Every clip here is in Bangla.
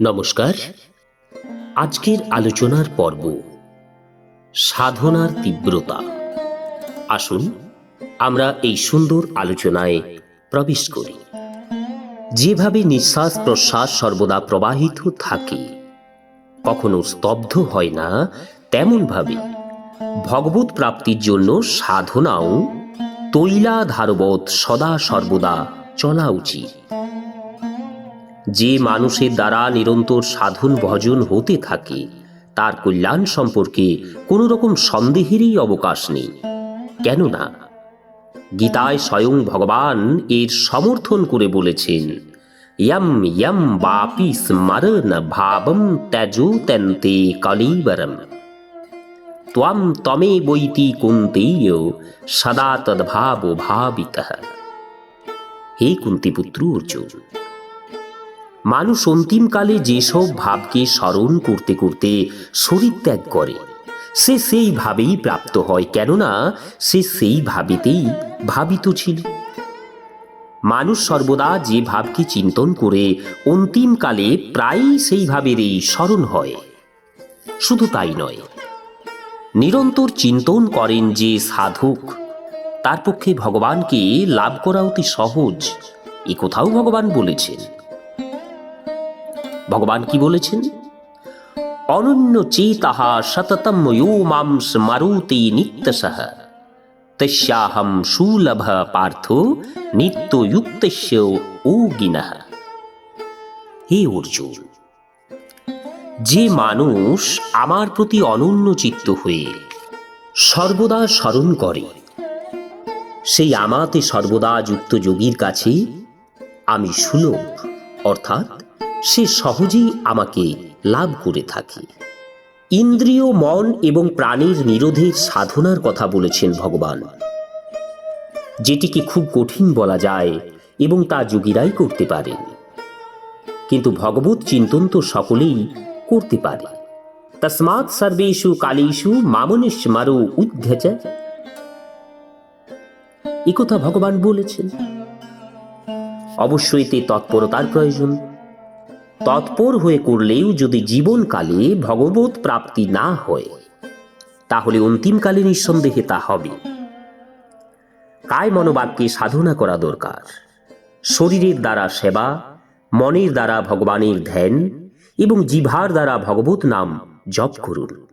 নমস্কার। আজকের আলোচনার পর্ব, সাধনার তীব্রতা। আসুন, আমরা এই সুন্দর আলোচনায় প্রবেশ করি। যেভাবে নিঃশ্বাস প্রশ্বাস সর্বদা প্রবাহিত থাকে, কখনো স্তব্ধ হয় না, তেমনভাবে ভগবত প্রাপ্তির জন্য সাধনাও তৈলাধারবৎ সদা সর্বদা চলা উচিত। যে মানুষের দ্বারা নিরন্তর সাধন ভজন হতে থাকে, তার কল্যাণ সম্পর্কে কোনো রকম সন্দেহেরই অবকাশ নেই। কেননা, গীতায় স্বয়ং ভগবান এর সমর্থন করে বলেছেন, ইয়ম ইয়ম বাপি স্মরণ ভাবম ত্যাজো তেন্তে কলিবরম। ত্বম তমে বৈতি কুন্তেয় সদা তদ্ভাব ভাবিত। হে কুন্তিপুত্র অর্জুন মানুষ অন্তিমকালে যেসব ভাবকে স্মরণ করতে করতে শরীর ত্যাগ করে। সে সেইভাবেই প্রাপ্ত হয়, কেননা সে সেই ভাবিতেই ভাবিত ছিল। মানুষ সর্বদা যে ভাবকে চিন্তন করে অন্তিমকালে প্রায়ই সেই ভাবেরই স্মরণ হয়। শুধু তাই নয়, নিরন্তর চিন্তন করেন যে সাধক, তার পক্ষে ভগবানকে লাভ করা অতি সহজ, এ কোথাও ভগবান বলেছেন। ভগবান কি বলেছেন? অনন্য চেতাহা সততম মাম স্মরুতি নিত্যসহ তস্যাহম সুলভ পার্থ নিত্যযুক্তস্য ও গিনঃ হে অর্জুন, যে মানুষ আমার প্রতি অনন্য চিত্ত হয়ে সর্বদা স্মরণ করে সেই আমাতে সর্বদা যুক্ত যোগীর কাছে আমি সুলভ, অর্থাৎ সে সহজেই আমাকে লাভ করে থাকে। ইন্দ্রিয়, মন এবং প্রাণীর নিরোধের সাধনার কথা বলেছেন ভগবান। যেটিকে খুব কঠিন বলা যায় এবং তা যোগীরাই করতে পারেন। কিন্তু ভগবত চিন্তন তো সকলেই করতে পারে। তসমাৎ সর্বেষু কালেষু মামনিশ মারো উদ্ধচ। একথা ভগবান বলেছেন। অবশ্যই তে তৎপরতার প্রয়োজন। তৎপর হয়ে করলেও যদি জীবনকালে ভগবত প্রাপ্তি না হয়, তাহলে অন্তিমকালে নিঃসন্দেহে তা হবে। কায় মনোবাক্যে সাধনা করা দরকার। শরীরের দ্বারা সেবা, মনের দ্বারা ভগবানের ধ্যান এবং জিভার দ্বারা ভগবত নাম জপ করুন।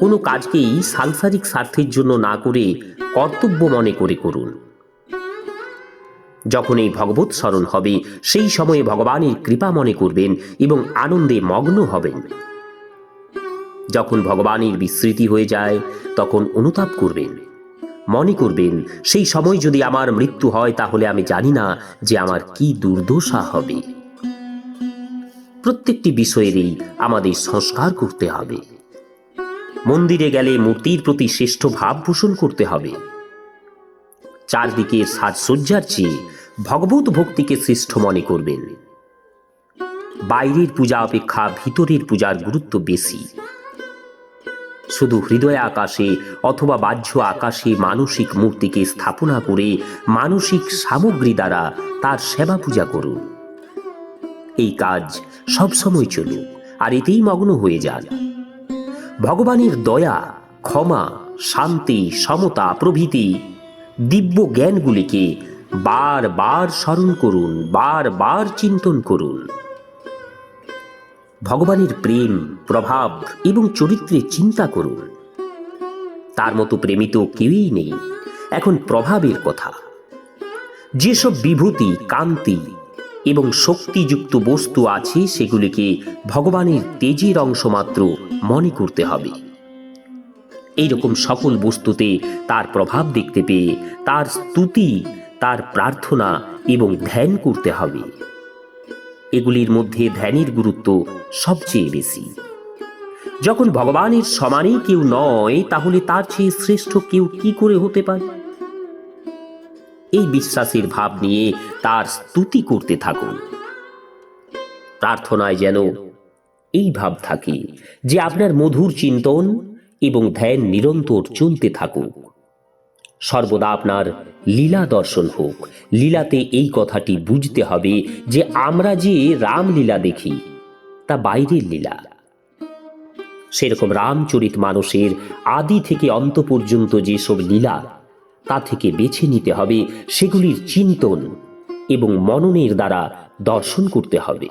কোনো কাজকেই সাংসারিক স্বার্থের জন্য না করে কর্তব্য মনে করে করুন। যখন এই ভগবত স্মরণ হবে, সেই সময়ে ভগবানের কৃপা মনে করবেন এবং আনন্দে মগ্ন হবেন। যখন ভগবানের বিস্মৃতি হয়ে যায়, তখন অনুতাপ করবেন। মনে করবেন, সেই সময় যদি আমার মৃত্যু হয়, তাহলে আমি জানি না যে আমার কি দুর্দশা হবে। প্রত্যেকটি বিষয়েরই আমাদের সংস্কার করতে হবে। মন্দিরে গেলে মূর্তির প্রতি শ্রেষ্ঠ ভাব পোষণ করতে হবে। চারদিকে সাজসজ্জার চেয়ে ভগবত ভক্তিকে শ্রেষ্ঠ মনে করবেন। বাইরের পূজা অপেক্ষা ভিতরের পূজার গুরুত্ব বেশি। শুধু হৃদয় আকাশে অথবা বাহ্য আকাশে মানসিক মূর্তিকে স্থাপনা করে মানসিক সামগ্রী দ্বারা তার সেবা পূজা করুন। এই কাজ সবসময় চলুক, আর এতেই মগ্ন হয়ে যান। ভগবানের দয়া, ক্ষমা, শান্তি, সমতা প্রভৃতি দিব্য জ্ঞানগুলিকে বারবার স্মরণ করুন বারবার চিন্তন করুন। ভগবানের প্রেম, প্রভাব এবং চরিত্রের চিন্তা করুন। তার মতো প্রেমিত কেউই নেই। এখন প্রভাবের কথা। যেসব বিভূতি, কান্তি এবং শক্তিযুক্ত বস্তু আছে, সেগুলিকে ভগবানের তেজের অংশ মাত্র মনে করতে হবে। এইরকম সকল বস্তুতে তার প্রভাব দেখতে পেয়ে তার স্তুতি তার প্রার্থনা এবং ধ্যান করতে হবে। এগুলির মধ্যে ধ্যানের গুরুত্ব সবচেয়ে বেশি। যখন ভগবানের সমানেই কেউ নয়, তাহলে তার চেয়ে শ্রেষ্ঠ কেউ কি করে হতে পারে? এই বিশ্বাসের ভাব নিয়ে তার স্তুতি করতে থাকুন। প্রার্থনায় যেন এই ভাব থাকে যে আপনার মধুর চিন্তন এবং ধ্যান নিরন্তর চলতে থাকুক। সর্বদা আপনার লীলা দর্শন হোক। লীলাতে এই কথাটি বুঝতে হবে যে আমরা যে রামলীলা দেখি, তা বাইরের লীলা। সেরকম রামচরিত মানুষের আদি থেকে অন্ত পর্যন্ত যেসব লীলা, তা থেকে বেছে নিতে হবে, সেগুলির চিন্তন এবং মননের দ্বারা দর্শন করতে হবে।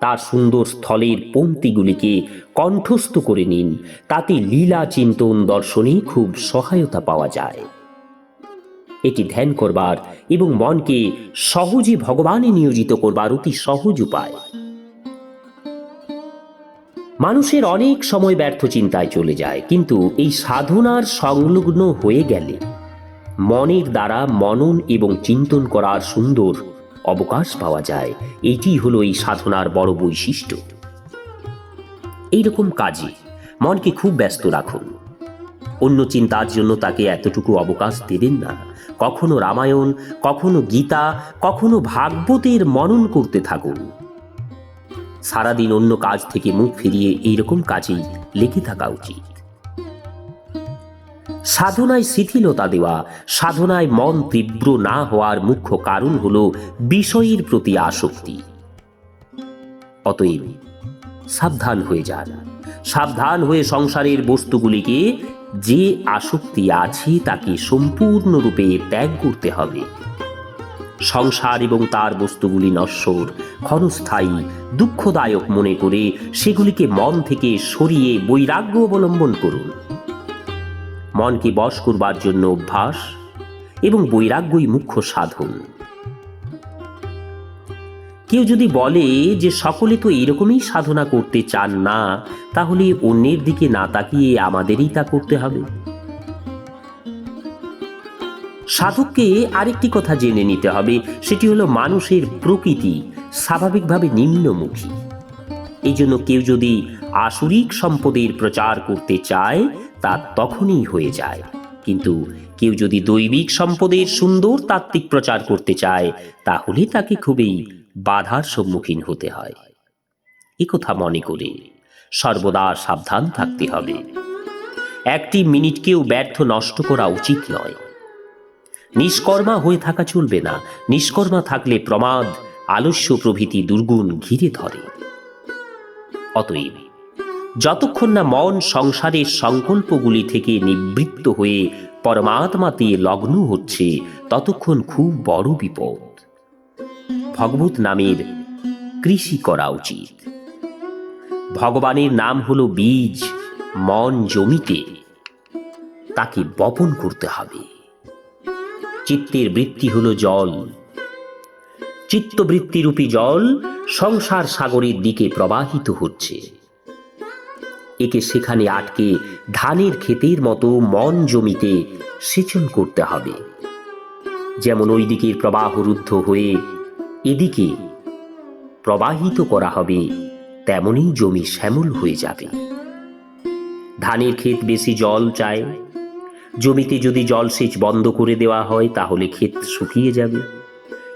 তার সুন্দর স্থলের পঙ্ক্তিগুলিকে কণ্ঠস্থ করে নিন। তাতে লীলা চিন্তন দর্শনে খুব সহায়তা পাওয়া যায়। এটি ধ্যান করবার এবং মনকে সহজে ভগবানে নিয়োজিত করবার অতি সহজ উপায়। মানুষের অনেক সময় ব্যর্থ চিন্তায় চলে যায়, কিন্তু এই সাধনার সংলগ্ন হয়ে গেলে মনের দ্বারা মনন এবং চিন্তন করার সুন্দর অবকাশ পাওয়া যায়। এটি হলো এই সাধনার বড় বৈশিষ্ট্য। এইরকম কাজে মনকে খুব ব্যস্ত রাখুন। অন্য চিন্তার জন্য তাকে এতটুকু অবকাশ দেবেন না। কখনো রামায়ণ, কখনো গীতা, কখনো ভাগবতের মনন করতে থাকুন। সারাদিন অন্য কাজ থেকে মুখ ফিরিয়ে এইরকম কাজেই লেগে থাকা উচিত। সাধনায় শিথিলতা দেওয়া, সাধনায় মন তীব্র না হওয়ার মুখ্য কারণ হল বিষয়ের প্রতি আসক্তি। অতএব সাবধান হয়ে যান। সাবধান হয়ে সংসারের বস্তুগুলিকে যে আসক্তি আছে তাকে সম্পূর্ণরূপে ত্যাগ করতে হবে। সংসার এবং তার বস্তুগুলি নশ্বর, ক্ষণস্থায়ী, দুঃখদায়ক মনে করে সেগুলিকে মন থেকে সরিয়ে বৈরাগ্য অবলম্বন করুন। মনকে বশ করবার জন্য অভ্যাস এবং বৈরাগ্যই মুখ্য সাধন। কেউ যদি বলে যে সকলে তো এরকমই সাধনা করতে চান না, তাহলে অন্যের দিকে না তাকিয়ে আমাদেরই তা করতে হবে। সাধককে আরেকটি কথা জেনে নিতে হবে, সেটি হলো মানুষের প্রকৃতি স্বাভাবিকভাবে নিম্নমুখী। এই জন্য কেউ যদি আসরিক সম্পদের প্রচার করতে চায় তা তখনই হয়ে যায়। কিন্তু কেউ যদি দৈবিক সম্পদের সুন্দর তাত্ত্বিক প্রচার করতে চায়, তাহলে তাকে খুবই বাধার সম্মুখীন হতে হয়। কথা মনে করে সর্বদা সাবধান থাকতে হবে। একটি মিনিটকেও ব্যর্থ নষ্ট করা উচিত নয়। নিষ্কর্মা হয়ে থাকা চলবে না। নিষ্কর্মা থাকলে প্রমাদ, আলস্য প্রভৃতি দুর্গুণ ঘিরে ধরে। অতএব যতক্ষণ না মন সংসারের সংকল্পগুলি থেকে নিবৃত্ত হয়ে পরমাত্মাতে লগ্ন হচ্ছে, ততক্ষণ খুব বড় বিপদ। ভগবত নামের কৃষি করা উচিত। ভগবানের নাম হলো বীজ, মন জমিতে। তাকে বপন করতে হবে। চিত্তের বৃত্তি হলো জল। চিত্তবৃত্তিরূপী জল সংসার সাগরের দিকে প্রবাহিত হচ্ছে। একে সেখানে আটকে ধানের ক্ষেতের মতো মন জমিতে সেচন করতে হবে। যেমন ওই দিকের প্রবাহ রুদ্ধ হয়ে এদিকে প্রবাহিত করা হবে তেমনই জমি শ্যামল হয়ে যাবে। ধানের ক্ষেত বেশি জল চায়। জমিতে যদি জলসেচ বন্ধ করে দেওয়া হয়, তাহলে ক্ষেত শুকিয়ে যাবে।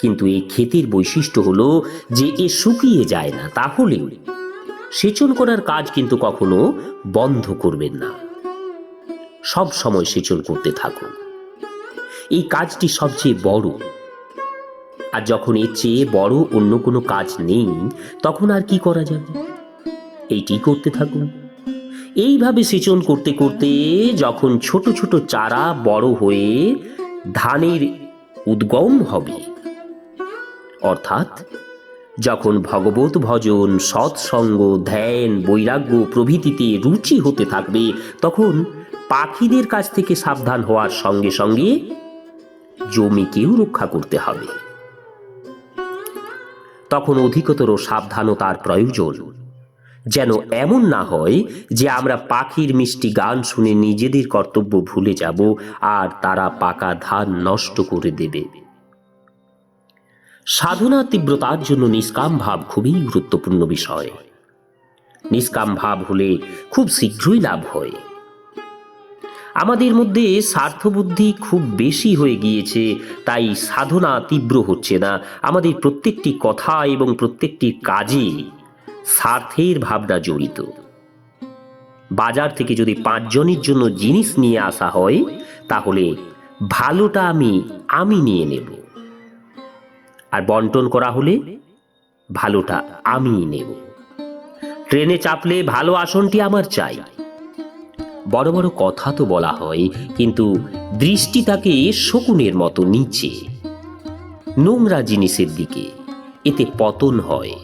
কিন্তু এই ক্ষেতের বৈশিষ্ট্য হলো যে এ শুকিয়ে যায় না, তাহলেও সেচন করার কাজ কিন্তু কখনো বন্ধ করবেন না। সব সময় সেচন করতে থাকুন। এই কাজটি সবচেয়ে বড়। আর যখন এর চেয়ে বড় অন্য কোনো কাজ নেই, তখন আর কি করা যাবে? এইটি করতে থাকুন। এইভাবে সেচন করতে করতে যখন ছোট ছোট চারা বড় হয়ে ধানের উদ্গম হবে, অর্থাৎ যখন ভগবত ভজন, সৎসঙ্গ, ধ্যান, বৈরাগ্য প্রভৃতিতে রুচি হতে থাকবে, তখন পাখিদের কাছ থেকে সাবধান হওয়ার সঙ্গে সঙ্গে জমিকেও রক্ষা করতে হবে। তখন অধিকতর সাবধানতার প্রয়োজন। যেন এমন না হয় যে আমরা পাখির মিষ্টি গান শুনে নিজেদের কর্তব্য ভুলে যাব আর তারা পাকা ধান নষ্ট করে দেবে। সাধনা তীব্রতার জন্য নিষ্কাম ভাব খুবই গুরুত্বপূর্ণ বিষয়। নিষ্কাম ভাব হলে খুব শীঘ্রই লাভ হয়। আমাদের মধ্যে স্বার্থবুদ্ধি খুব বেশি হয়ে গিয়েছে, তাই সাধনা তীব্র হচ্ছে না। আমাদের প্রত্যেকটি কথা এবং প্রত্যেকটি কাজে স্বার্থের ভাবনা জড়িত। বাজার থেকে যদি পাঁচজনের জন্য জিনিস নিয়ে আসা হয়, তাহলে ভালোটা আমি আমি নিয়ে নেব। আর বন্টন করা হলে ভালোটা আমিই নেব। ট্রেনে চাপলে ভালো আসনটি আমার চাই। বড় বড় কথা তো বলা হয়, কিন্তু দৃষ্টি তাকে শকুনের মতো নিচে। নোংরা জিনিসের দিকে এতে পতন হয়।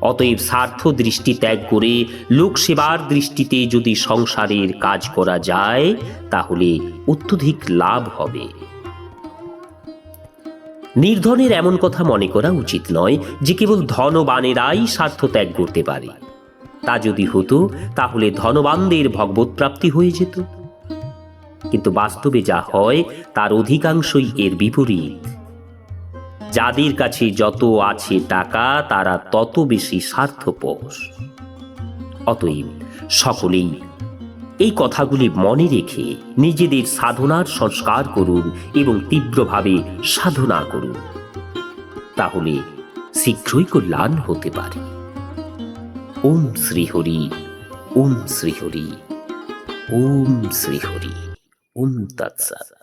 অতএব স্বার্থ দৃষ্টি ত্যাগ করে লোকসেবার দৃষ্টিতে যদি সংসারের কাজ করা যায়, তাহলে অত্যধিক লাভ হবে। নির্ধনের এমন কথা মনে করা উচিত নয় যে কেবল ধনবানেরাই স্বার্থ ত্যাগ করতে পারে। তা যদি হতো, তাহলে ধনবানদের ভগবত প্রাপ্তি হয়ে যেত। কিন্তু বাস্তবে যা হয়, তার অধিকাংশই এর বিপরীত। যাদের কাছে যত আছে টাকা, তারা তত বেশি স্বার্থপর। অতএব সকলেই এই কথাগুলি মনে রেখে নিজেদের সাধনার সংস্কার করুন এবং তীব্রভাবে সাধনা করুন। তাহলে শীঘ্রই কল্যাণ হতে পারে। ওম শ্রীহরি ওম শ্রীহরি ওম শ্রীহরি, ওম তৎসৎ।